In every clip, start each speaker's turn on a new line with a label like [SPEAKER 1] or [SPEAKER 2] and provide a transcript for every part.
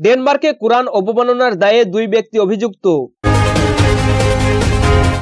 [SPEAKER 1] ডেনমার্কে কোরআন অবমাননার দায়ে দুই ব্যক্তি অভিযুক্ত।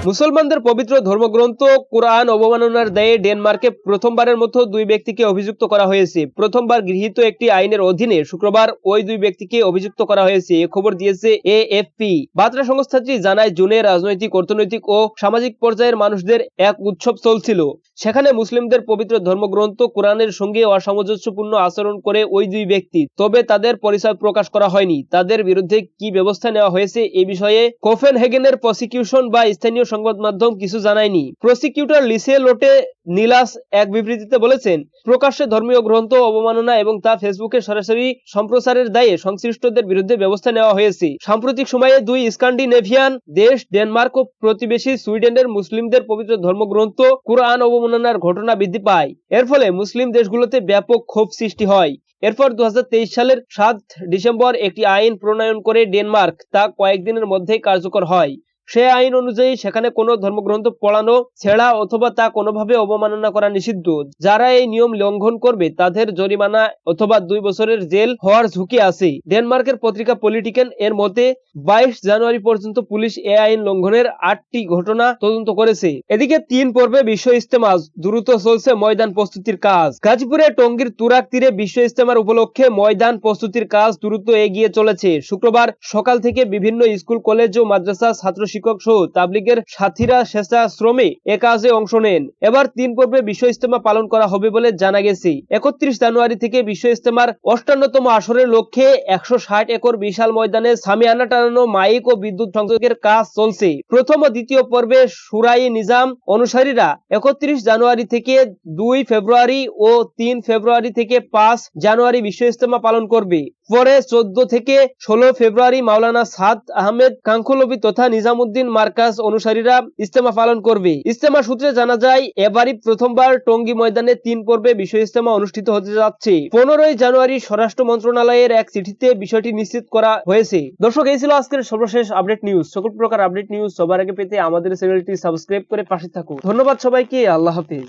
[SPEAKER 1] মুসলমানদের পবিত্র ধর্মগ্রন্থ, কোরআন অবমাননার দায়ে ডেনমার্কে প্রথমবারের মতো দুই ব্যক্তিকে অভিযুক্ত করা হয়েছে। প্রথমবার গৃহীত একটি আইনের অধীনে শুক্রবার ওই দুই ব্যক্তিকে অভিযুক্ত করা হয়েছে, এ খবর দিয়েছে এএফপি। বার্তা সংস্থাটি জানায়, জুনে রাজনৈতিক, অর্থনৈতিক ও সামাজিক পর্যায়ের মানুষদের এক উৎসব চলছিল। সেখানে মুসলিমদের পবিত্র ধর্মগ্রন্থ, কোরআনের সঙ্গে অসামঞ্জস্যপূর্ণ আচরণ করে ওই দুই ব্যক্তি। তবে তাদের পরিচয় প্রকাশ করা হয়নি। তাদের বিরুদ্ধে কি ব্যবস্থা নেওয়া হয়েছে এ বিষয়ে কোফেন হেগেনের প্রসিকিউশন বা স্থানীয় সংবাদ মাধ্যম কিছু জানায়নি। প্রসিকিউটর লিসে লোটে নিলাস এক বিবৃতিতে বলেছেন, প্রকাশ্যে ধর্মীয় গ্রন্থ, অবমাননা এবং তা ফেসবুকে সরাসরি সম্প্রচারের দায়ে সংশ্লিষ্টদের বিরুদ্ধে ব্যবস্থা নেওয়া হয়েছে। সাম্প্রতিক সময়ে দুই স্ক্যান্ডিনেভিয়ান দেশ, ডেনমার্ক ও প্রতিবেশী সুইডেনের মুসলিমদের পবিত্র ধর্মগ্রন্থ, কুরআন অবমাননার ঘটনা বৃদ্ধি পায়। এর ফলে মুসলিম দেশগুলোতে ব্যাপক ক্ষোভ সৃষ্টি হয়। এরপর দু হাজার তেইশ সালের সাত ডিসেম্বর একটি আইন প্রণয়ন করে ডেনমার্ক তা কয়েকদিনের মধ্যেই কার্যকর হয়। সে আইন অনুযায়ী সেখানে কোনো ধর্মগ্রন্থ পড়ানো, ছেড়া অথবা তা কোনোভাবে অবমাননা করা নিষিদ্ধ। যারা এই নিয়ম লঙ্ঘন করবে, তাদের জরিমানা অথবা দুই বছরের জেল হওয়ার ঝুঁকি আছে ডেনমার্কের পত্রিকা পলিটিক্যান এর মতে, বাইশ জানুয়ারি পর্যন্ত পুলিশ এ আইন লঙ্ঘনের আটটি ঘটনা তদন্ত করেছে। এদিকে তিন পর্বে বিশ্ব ইস্তেমা দ্রুত চলছে ময়দান প্রস্তুতির কাজ। গাজীপুরে টঙ্গীর তুরাক তীরে বিশ্ব ইস্তেমার উপলক্ষে ময়দান প্রস্তুতির কাজ দ্রুত এগিয়ে চলেছে। শুক্রবার সকাল থেকে বিভিন্ন স্কুল, কলেজ ও মাদ্রাসা ছাত্র শিক্ষক সহ তাবলিগের সাথীরা স্বেচ্ছাশ্রমে এ কাজে অংশ নেন। এবার তিন পর্বে বিশ্ব ইস্তেমা পালন করা হবে বলে জানা গেছে। একত্রিশ জানুয়ারি থেকে বিশ্ব ইস্তেমার অষ্টান্নতম আসরের লক্ষ্যে একশো ষাট একর বিশাল ময়দানে সামিয়ানা টানানো মাইক ও বিদ্যুৎ সংযোগের কাজ চলছে। প্রথম ও দ্বিতীয় পর্বে সুরাই নিজাম অনুসারীরা একত্রিশ জানুয়ারি থেকে দুই ফেব্রুয়ারি ও তিন ফেব্রুয়ারি থেকে পাঁচ জানুয়ারি বিশ্ব ইস্তেমা পালন করবে। পরে চোদ্দ থেকে ষোলো ফেব্রুয়ারি মাওলানা সাদ আহমেদ কাঙ্কুলবি তথা নিজামুদ্দিন মার্কাজ অনুসারীরা ইস্তেমা পালন করবে। ইস্তেমা সূত্রে জানা যায়, এবারই প্রথমবার টঙ্গী ময়দানে তিন পর্বে বিশ্ব ইস্তেমা অনুষ্ঠিত হতে যাচ্ছে। পনেরোই জানুয়ারি স্বরাষ্ট্র মন্ত্রণালয়ের এক চিঠিতে বিষয়টি নিশ্চিত করা হয়েছে। দর্শক, এই ছিল আজকের সর্বশেষ আপডেট নিউজ। সকল প্রকার আপডেট নিউজ সবার আগে পেতে আমাদের চ্যানেলটি সাবস্ক্রাইব করে পাশে থাকুন। ধন্যবাদ সবাইকে, আল্লাহ হাফিজ।